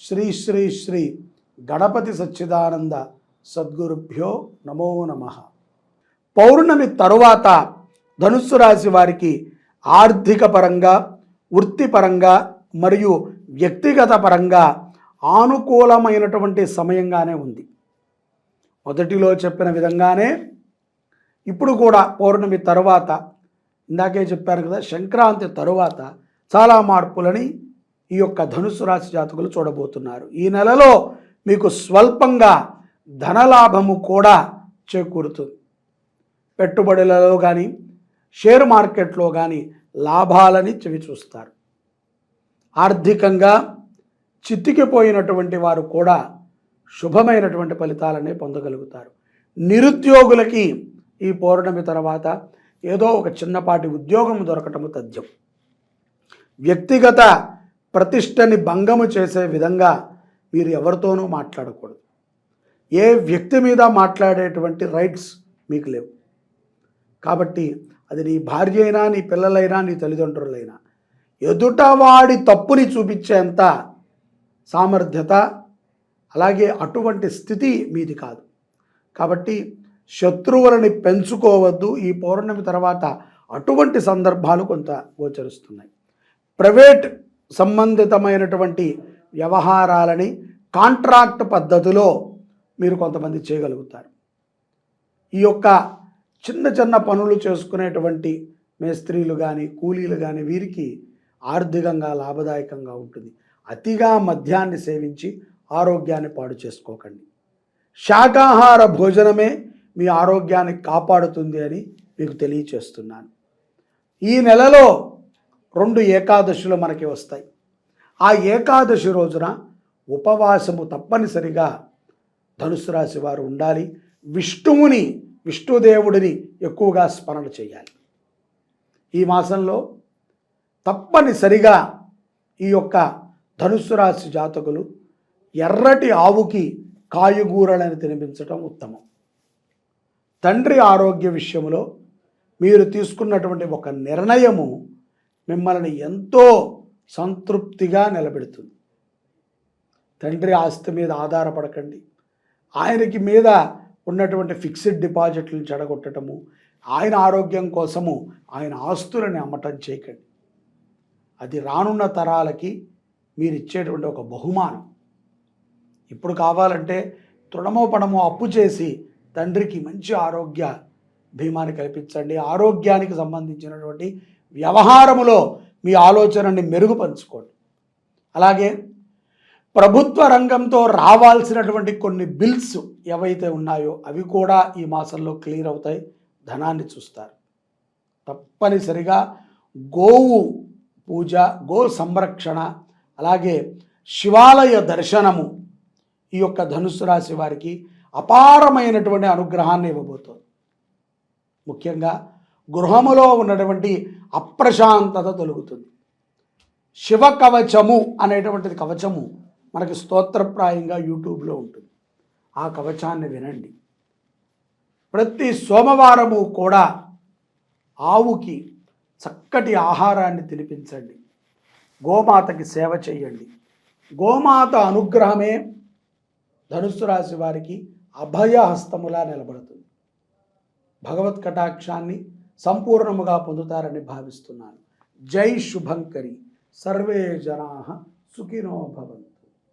శ్రీ శ్రీ శ్రీ గణపతి సచ్చిదానంద సద్గురుభ్యో నమో నమ. పౌర్ణమి తరువాత ధనుస్సు రాశి వారికి ఆర్థిక పరంగా వృత్తిపరంగా మరియు వ్యక్తిగత పరంగా ఆనుకూలమైనటువంటి సమయంగానే ఉంది. మొదటిలో చెప్పిన విధంగానే ఇప్పుడు కూడా పౌర్ణమి తరువాత ఇందాకే చెప్పారు కదా సంక్రాంతి తరువాత చాలా మార్పులని ఈ యొక్క ధనుసు రాశి జాతకులు చూడబోతున్నారు. ఈ నెలలో మీకు స్వల్పంగా ధనలాభము కూడా చేకూరుతుంది. పెట్టుబడులలో కానీ షేర్ మార్కెట్లో కానీ లాభాలని చెవి చూస్తారు. ఆర్థికంగా చిత్తికిపోయినటువంటి వారు కూడా శుభమైనటువంటి ఫలితాలనే పొందగలుగుతారు. నిరుద్యోగులకి ఈ పౌర్ణమి తర్వాత ఏదో ఒక చిన్నపాటి ఉద్యోగం దొరకటము తథ్యం. వ్యక్తిగత ప్రతిష్టని భంగము చేసే విధంగా మీరు ఎవరితోనూ మాట్లాడకూడదు. ఏ వ్యక్తి మీద మాట్లాడేటువంటి రైట్స్ మీకు లేవు. కాబట్టి అది నీ భార్య అయినా నీ పిల్లలైనా నీ తల్లిదండ్రులైనా ఎదుటవాడి తప్పుని చూపించేంత సామర్థ్యత అలాగే అటువంటి స్థితి మీది కాదు. కాబట్టి శత్రువులని పెంచుకోవద్దు. ఈ పౌర్ణమి తర్వాత అటువంటి సందర్భాలు కొంత గోచరిస్తున్నాయి. ప్రైవేట్ సంబంధితమైనటువంటి వ్యవహారాలని కాంట్రాక్ట్ పద్ధతిలో మీరు కొంతమంది చేయగలుగుతారు. ఈ యొక్క చిన్న చిన్న పనులు చేసుకునేటువంటి మేస్త్రీలు కానీ కూలీలు కానీ వీరికి ఆర్థికంగా లాభదాయకంగా ఉంటుంది. అతిగా మద్యాన్ని సేవించి ఆరోగ్యాన్ని పాడు చేసుకోకండి. శాకాహార భోజనమే మీ ఆరోగ్యాన్ని కాపాడుతుంది అని మీకు తెలియచేస్తున్నాను. ఈ నెలలో రెండు ఏకాదశులు మనకి వస్తాయి. ఆ ఏకాదశి రోజున ఉపవాసము తప్పనిసరిగా ధనుసు రాశి వారు ఉండాలి. విష్ణువుని విష్ణుదేవుడిని ఎక్కువగా స్మరణ చేయాలి. ఈ మాసంలో తప్పనిసరిగా ఈ యొక్క ధనుసు రాశి జాతకులు ఎర్రటి ఆవుకి కాయగూరలను తినిపించటం ఉత్తమం. తండ్రి ఆరోగ్య విషయంలో మీరు తీసుకున్నటువంటి ఒక నిర్ణయము మిమ్మల్ని ఎంతో సంతృప్తిగా నిలబెడుతుంది. తండ్రి ఆస్తి మీద ఆధారపడకండి. ఆయనకి మీద ఉన్నటువంటి ఫిక్స్డ్ డిపాజిట్లను చెడగొట్టడము ఆయన ఆరోగ్యం కోసము ఆయన ఆస్తులని అమ్మటం చేయకండి. అది రానున్న తరాలకి మీరు ఇచ్చేటువంటి ఒక బహుమానం. ఇప్పుడు కావాలంటే తృణమో పణమో అప్పు చేసి తండ్రికి మంచి ఆరోగ్య భీమాని కల్పించండి. ఆరోగ్యానికి సంబంధించినటువంటి వ్యవహారములో మీ ఆలోచనని మెరుగుపరుచుకోండి. అలాగే ప్రభుత్వ రంగంతో రావాల్సినటువంటి కొన్ని బిల్స్ ఏవైతే ఉన్నాయో అవి కూడా ఈ మాసంలో క్లియర్ అవుతాయి. ధనాన్ని చూస్తారు. తప్పనిసరిగా గోవు పూజ గో సంరక్షణ అలాగే శివాలయ దర్శనము ఈ యొక్క ధనుసు రాశి వారికి అపారమైనటువంటి అనుగ్రహాన్ని ఇవ్వబోతోంది. ముఖ్యంగా గృహములో ఉన్నటువంటి అప్రశాంతత తొలుగుతుంది. శివ కవచము అనేటువంటిది కవచము మనకి స్తోత్రప్రాయంగా యూట్యూబ్లో ఉంటుంది. ఆ కవచాన్ని వినండి. ప్రతి సోమవారము కూడా ఆవుకి చక్కటి ఆహారాన్ని తినిపించండి. గోమాతకి సేవ చేయండి. గోమాత అనుగ్రహమే ధనుస్సు రాశి వారికి అభయహస్తములా నిలబడుతుంది. భగవత్ కటాక్షాన్ని సంపూర్ణముగా పొందుతారని భావిస్తున్నాను. జై శుభంకరి. సర్వే జనా సుఖినో భవంతు.